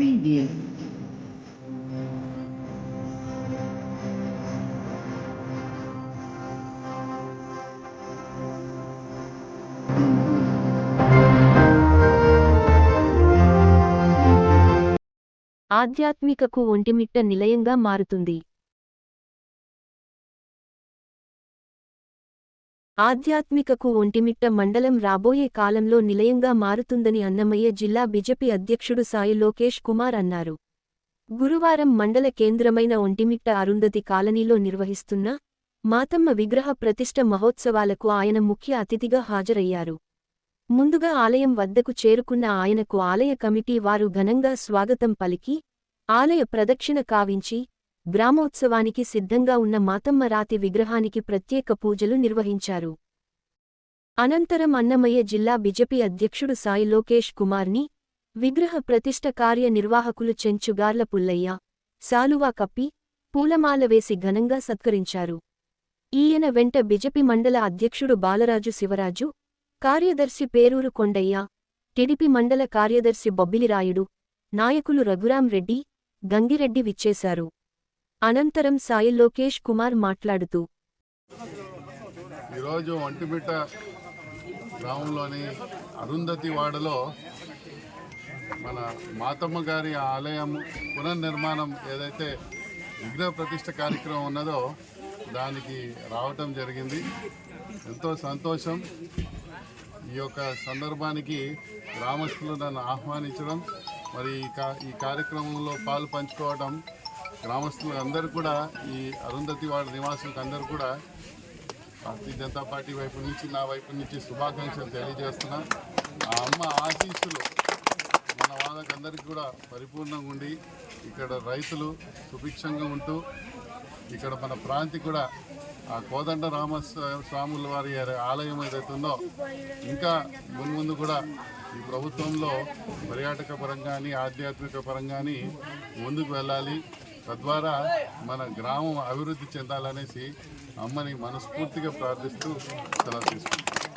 Preview. ఆధ్యాత్మికకు Vontimitta నిలయంగా మారుతుంది ఆధ్యాత్మికకు ఒంటిమిట్ట మండలం రాబోయే కాలంలో నిలయంగా మారుతుందని అన్నమయ్య జిల్లా బిజెపి అధ్యక్షుడు సాయి లోకేష్ కుమార్ అన్నారు. గురువారం మండల కేంద్రమైన ఒంటిమిట్ట అరుంధతి కాలనీలో నిర్వహిస్తున్న మాతమ్మ విగ్రహ ప్రతిష్ఠ మహోత్సవాలకు ఆయన ముఖ్య అతిథిగా హాజరయ్యారు. ముందుగా ఆలయం వద్దకు చేరుకున్న ఆయనకు ఆలయ కమిటీ వారు ఘనంగా స్వాగతం పలికి ఆలయ ప్రదక్షిణ కావించి గ్రామోత్సవానికి సిద్ధంగా ఉన్న మాతమ్మ రాతి విగ్రహానికి ప్రత్యేక పూజలు నిర్వహించారు. అనంతరం అన్నమయ్య జిల్లా బిజెపి అధ్యక్షుడు సాయి లోకేష్ కుమార్ని విగ్రహ ప్రతిష్ఠ కార్య నిర్వాహకులు చెంచుగార్ల పుల్లయ్య సాలువా కప్పి పూలమాల వేసి ఘనంగా సత్కరించారు. ఈయన వెంట బిజెపి మండల అధ్యక్షుడు బాలరాజు శివరాజు కార్యదర్శి పేరూరు కొండయ్య టిడిపి మండల కార్యదర్శి బొబ్బిలిరాయుడు నాయకులు రఘురాం రెడ్డి గంగిరెడ్డి విచ్చేశారు. అనంతరం సాయి లోకేష్ కుమార్ మాట్లాడుతూ ఈరోజు ఒంటిమిట్ట గ్రామంలోని అరుంధతి వాడలో మన మాతమ్మ గారి ఆలయం పునర్నిర్మాణం ఏదైతే విగ్రహ ప్రతిష్ట కార్యక్రమం ఉన్నదో దానికి రావటం జరిగింది. ఎంతో సంతోషం. ఈ యొక్క సందర్భానికి గ్రామస్తులు నన్ను ఆహ్వానించడం మరి ఈ కా ఈ కార్యక్రమంలో పాలు పంచుకోవడం గ్రామస్తులు అందరూ కూడా ఈ అరుంధతి వాడి నివాసులకు అందరూ కూడా భారతీయ జనతా పార్టీ వైపు నుంచి నా వైపు నుంచి శుభాకాంక్షలు తెలియజేస్తున్నా. ఆ అమ్మ ఆశీస్సులు మన వాళ్ళకందరికీ కూడా పరిపూర్ణంగా ఉండి ఇక్కడ రైతులు సుభిక్షంగా ఉంటూ ఇక్కడ మన ప్రాంతి కూడా ఆ కోదండ రామ స్వాముల వారి ఆలయం ఏదైతే ఉందో ఇంకా మున్ముందు కూడా ఈ ప్రభుత్వంలో పర్యాటక పరంగా ఆధ్యాత్మిక పరంగా ముందుకు వెళ్ళాలి. తద్వారా మన గ్రామం అభివృద్ధి చెందాలనేసి అమ్మని మనస్ఫూర్తిగా ప్రార్థిస్తూ సెలవు తీసుకుంటాం